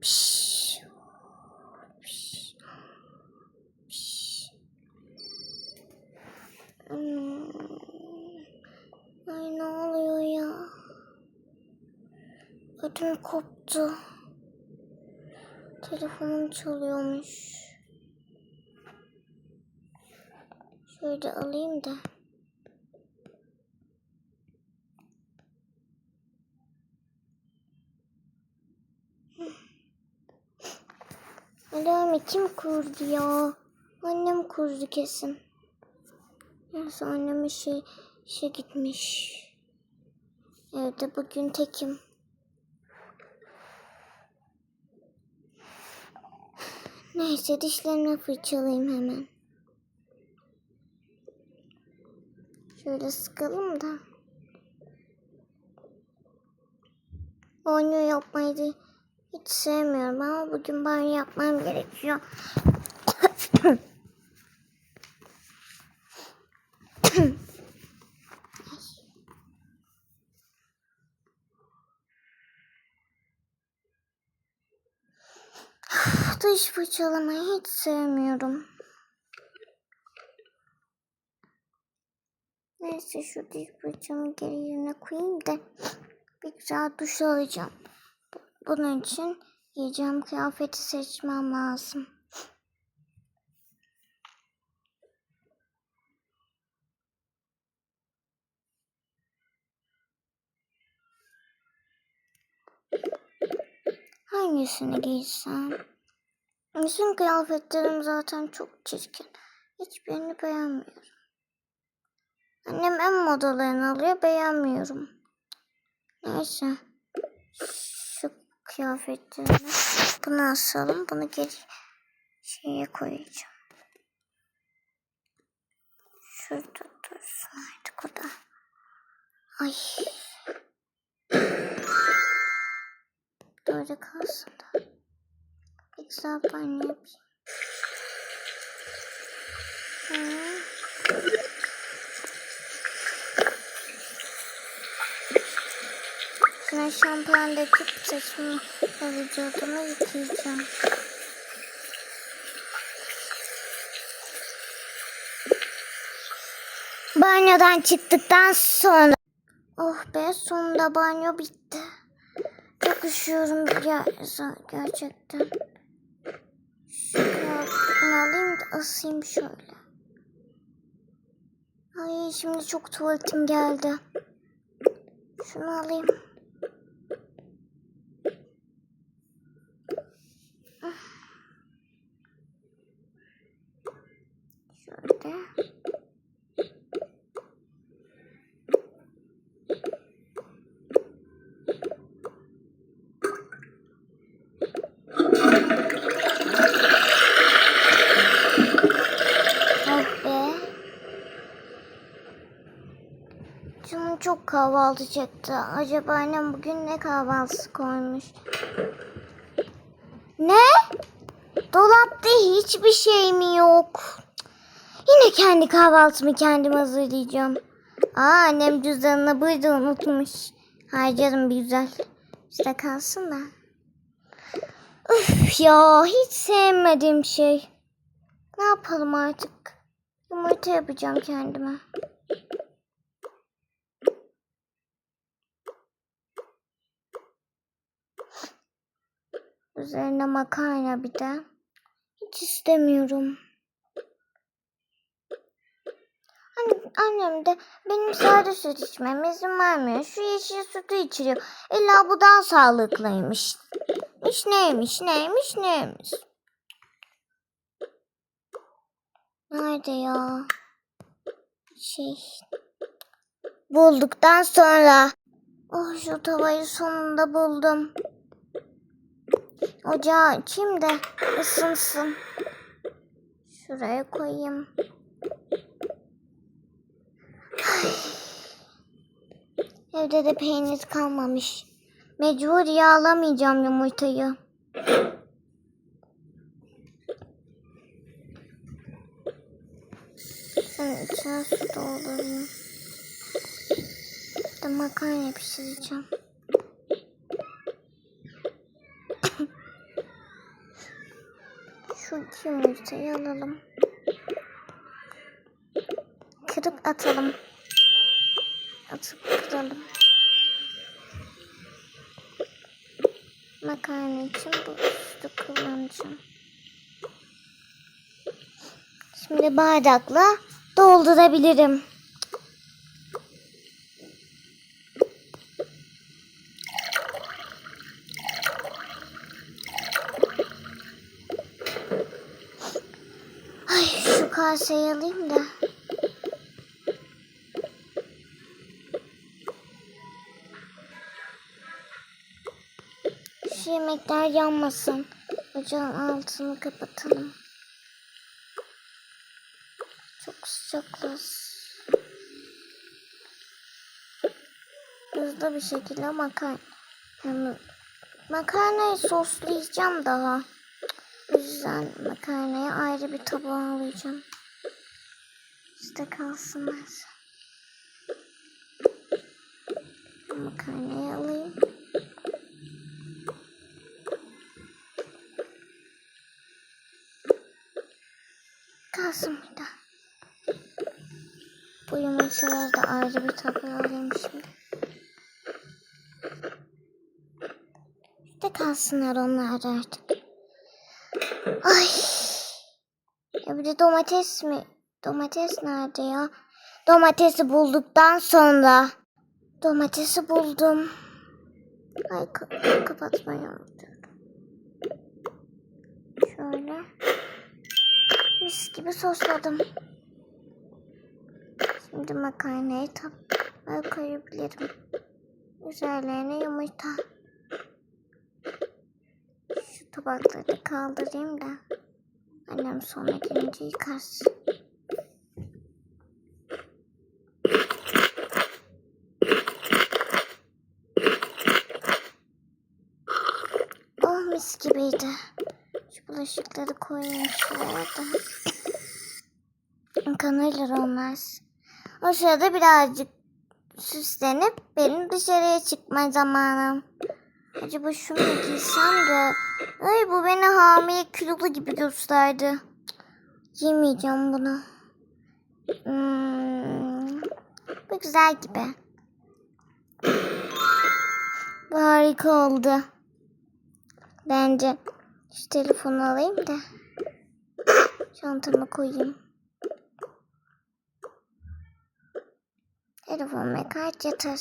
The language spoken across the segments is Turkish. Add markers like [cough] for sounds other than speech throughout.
Piş. Piş. Piş. Ay ne oluyor ya? Ödüm koptu. Telefonum çalıyormuş. Şöyle alayım da. Alarmı kim kurdu ya? Annem kurdu kesin. Neyse annem işe, işe gitmiş. Evde bugün tekim. Neyse dişlerimi fırçalayayım hemen. Şöyle sıkalım da. Banyo yapmayı hiç sevmiyorum ama bugün banyo yapmam gerekiyor. Dış fırçalamayı hiç sevmiyorum. Neyse şu diş fırçamı geri yerine koyayım da bir güzel duş alacağım. Bu- Bunun için giyeceğim kıyafeti seçmem lazım. Hangisini giysem? Bütün kıyafetlerim zaten çok çirkin. Hiçbirini beğenmiyorum. Annem en modalarını alıyor beğenmiyorum. Neyse. Şu kıyafetlerimi bunu asalım. Bunu geri şeye koyacağım. Şurada dursun artık o da. Ay. Böyle kalsın da. Bir güzel banyo yapayım. Hı. Şuna şampuan döküp saçımı ve vücudumu yıkayacağım. Banyodan çıktıktan sonra Oh be sonunda banyo bitti. Çok üşüyorum ya, gerçekten. Şunu alayım da asayım şöyle. Ay şimdi çok tuvaletim geldi. Şunu alayım. Be. Canım çok kahvaltı çekti. Acaba annem bugün ne kahvaltısı koymuş? Ne? Dolapta hiçbir şey mi yok? Yine kendi kahvaltımı kendim hazırlayacağım. Aa annem cüzdanını burada unutmuş. Harcarım bir güzel. İşte kalsın da. Üf ya hiç sevmediğim şey. Ne yapalım artık? Yumurta yapacağım kendime. Üzerine makarna bir de. Hiç istemiyorum. Anne, annem de benim sade süt içmeme izin vermiyor. Şu yeşil sütü içiriyor. İlla bu daha sağlıklıymış. İş neymiş neymiş neymiş. Nerede ya? Şey. Bulduktan sonra. Oh şu tavayı sonunda buldum. Ocağı açayım da ısınsın. Şuraya koyayım. [sighs] Evde de peynir kalmamış. Mecbur yağlamayacağım yumurtayı. Sen içine su doldurayım. Bir de makarna pişireceğim. Şu iki yumurtayı alalım. Kırıp atalım. Atıp kıralım. Makarna için bu üstü kullanacağım. Şimdi bardakla doldurabilirim. Ay şu kaseyi alayım da. Şu yemekler yanmasın. Ocağın altını kapatalım. Çok sıcaklar. Hızlı bir şekilde makarna. Yani makarnayı soslayacağım daha. O yüzden makarnayı ayrı bir tabağa alacağım. İşte kalsınlar. Makarnayı alayım. Burada. Bu yumurtaları da ayrı bir tabağa alayım şimdi. İşte kalsınlar onlar artık. Ay. Ya bir de domates mi? Domates nerede ya? Domatesi bulduktan sonra. Domatesi buldum. Ay ka- kapatmayı unuttum. Şöyle. Mis gibi sosladım. Şimdi makarnayı tabağa koyabilirim. Üzerlerine yumurta. Şu tabakları kaldırayım da annem sonra gelince yıkarsın. Oh mis gibiydi. Bulaşıkları koyayım şuraya da. Kanırlar onlar. O sırada birazcık süslenip benim dışarıya çıkma zamanım. Acaba şunu mu giysem de... Ay bu beni hamile kilolu gibi gösterdi. Cık, Giymeyeceğim bunu. Hmm, bu güzel gibi. Bu harika oldu. Bence şu telefonu alayım da çantama koyayım. Telefon ve kart yatar.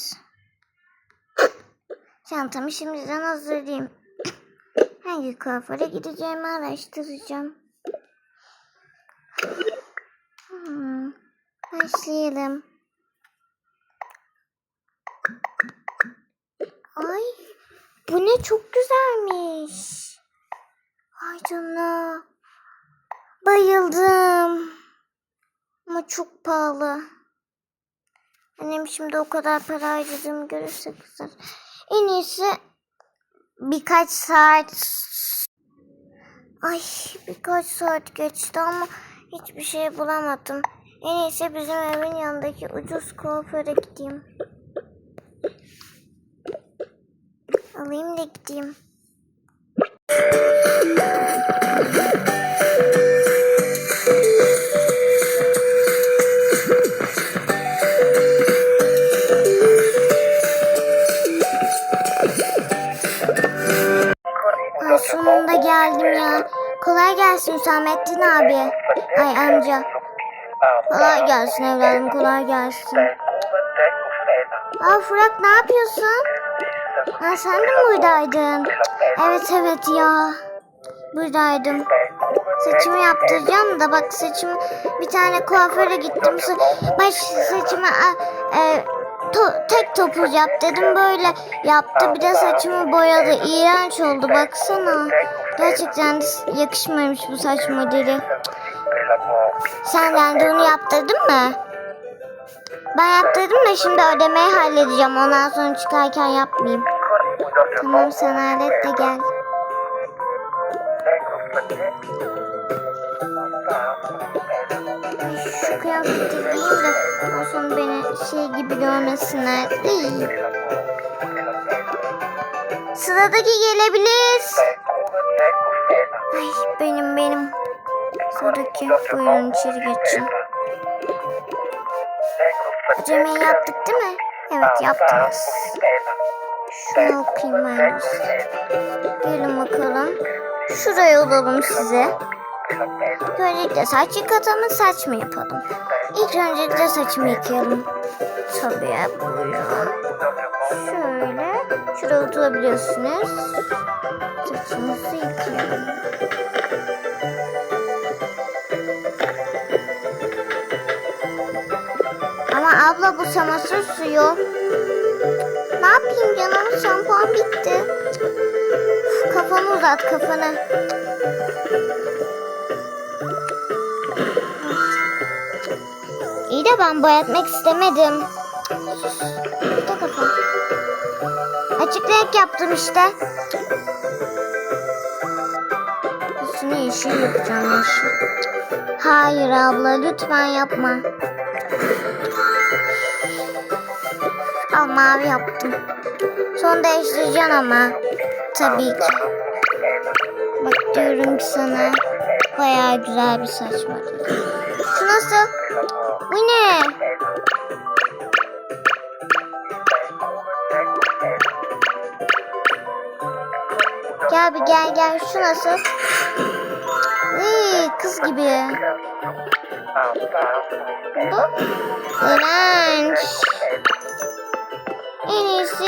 Çantamı şimdiden hazırlayayım. Hangi kuaföre gideceğimi araştıracağım. Hmm, başlayalım. Ay, bu ne çok güzelmiş. Ay canına. Bayıldım. Ama çok pahalı. Annem şimdi o kadar para harcadığımı görürse kızar. En iyisi birkaç saat Ay birkaç saat geçti ama hiçbir şey bulamadım. En iyisi bizim evin yanındaki ucuz kuaföre gideyim. Alayım da gideyim. Sonunda geldim ya. Kolay gelsin Hüsamettin abi. Ay amca. Kolay gelsin evladım kolay gelsin. Aa Fırat ne yapıyorsun? Ha, sen de mi buradaydın? Evet evet ya. Buradaydım. Saçımı yaptıracağım da bak saçımı bir tane kuaföre gittim. Baş saçımı e, to- tek topuz yap dedim böyle yaptı. Bir de saçımı boyadı. İğrenç oldu baksana. Gerçekten yakışmamış bu saç modeli. Sen de onu yaptırdın mı? Ben yaptırdım da şimdi ödemeyi halledeceğim. Ondan sonra çıkarken yapmayayım. Tamam sen hallet de gel. Şu kıyafeti giyeyim de sonra beni şey gibi görmesinler. Değil. Sıradaki gelebilir. Ay benim benim. Sıradaki buyurun içeri geçin. Acemi yaptık değil mi? Evet yaptınız. Şunu okuyayım ben. Gelin bakalım. Şuraya olalım size. Öncelikle saç yıkatalım saç mı yapalım? İlk öncelikle saçımı yıkayalım. Tabii buyurun. Şöyle. Şuraya oturabiliyorsunuz. Saçınızı yıkayalım. Ama abla bu çamaşır suyu. Ne yapayım canım şampuan bitti. Kafanı uzat kafanı. İyi de ben boyatmak istemedim. Da kafa. Açık renk yaptım işte. Üstüne yeşil yapacağım yeşil. Hayır abla lütfen yapma. Al mavi yaptım. Son değiştireceğim ama. Tabii ki. Bak diyorum ki sana. Bayağı güzel bir saç modeli. Şu nasıl? Bu ne? Gel bir gel gel. Şu nasıl? İyi kız gibi. Bu? İğrenç. En iyisi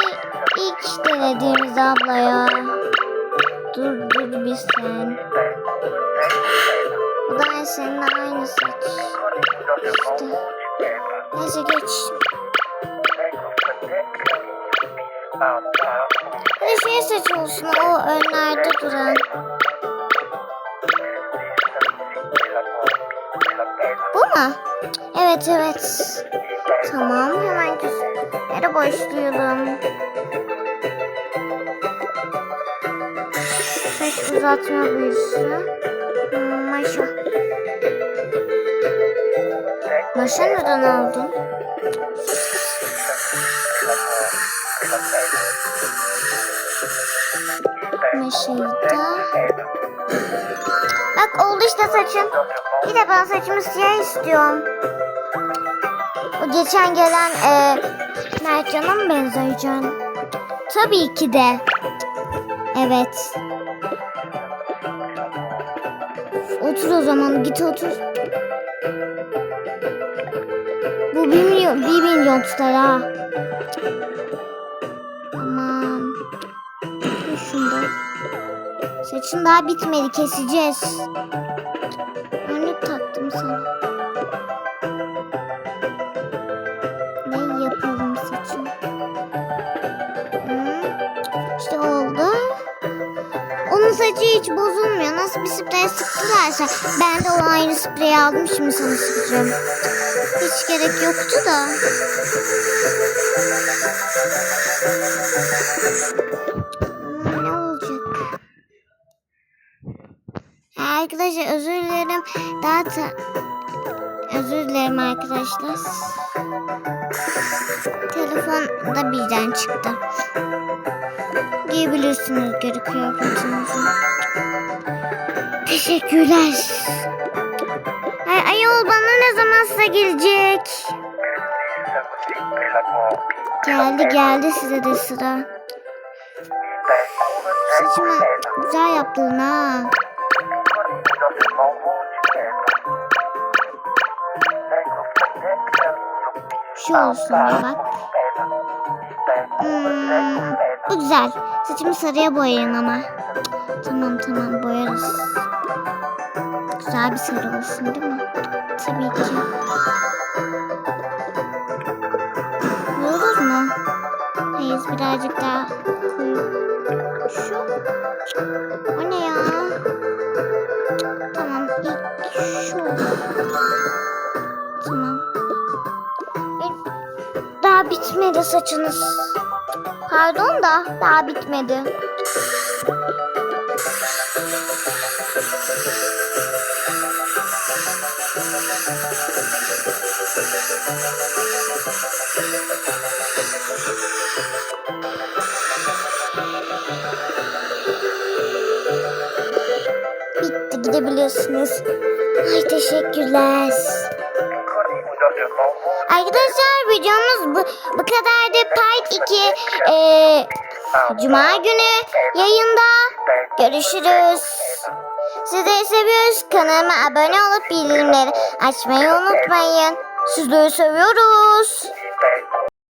ilk denediğimiz abla ya. Dur dur bir sen. Bu da senin aynı saç. İşte. Neyse geç. Hadi şey saç olsun o önlerde duran. Bu mu? Evet evet. Tamam hemen güzel başlayalım. Saç uzatma büyüsü. Hmm, Maşa. Maşa neden aldın? Maşayı da. Bak oldu işte saçın. Bir de ben saçımı siyah istiyorum. O geçen gelen e, Mertcan'a mı benzeyeceksin? Tabii ki de. Evet. Otur o zaman git otur. Bu bir milyon, bir milyon tutar ha. Aman. Dur Şunda. Saçın daha bitmedi keseceğiz. Önlük taktım sana. Hiç bozulmuyor. Nasıl bir sprey sıktılarsa. Ben de o aynı spreyi aldım şimdi sana sıkacağım. Hiç gerek yoktu da. Ne olacak? Arkadaşlar özür dilerim. Daha ta... Özür dilerim arkadaşlar. Telefon da birden çıktı. Giyebilirsiniz geri kıyafetinizi. Teşekkürler. Ay, ayol bana ne zaman sıra gelecek? Geldi geldi size de sıra. Saçımı güzel yaptın ha. Şu olsun bak. Hmm, bu güzel. Saçımı sarıya boyayın ama. Tamam tamam boyarız. Güzel bir sarı olsun değil mi? Tabii ki. Yorulur mu? Hayır birazcık daha koyu. Şu. O ne ya? Tamam ilk şu. Tamam. Daha bitmedi saçınız. Pardon da daha bitmedi. Bitti gidebilirsiniz. Ay teşekkürler. Arkadaşlar videomuz bu, bu kadardı. Part 2 ee, Cuma günü yayında. Görüşürüz. Sizleri seviyoruz. Kanalıma abone olup bildirimleri açmayı unutmayın. Sizleri seviyoruz.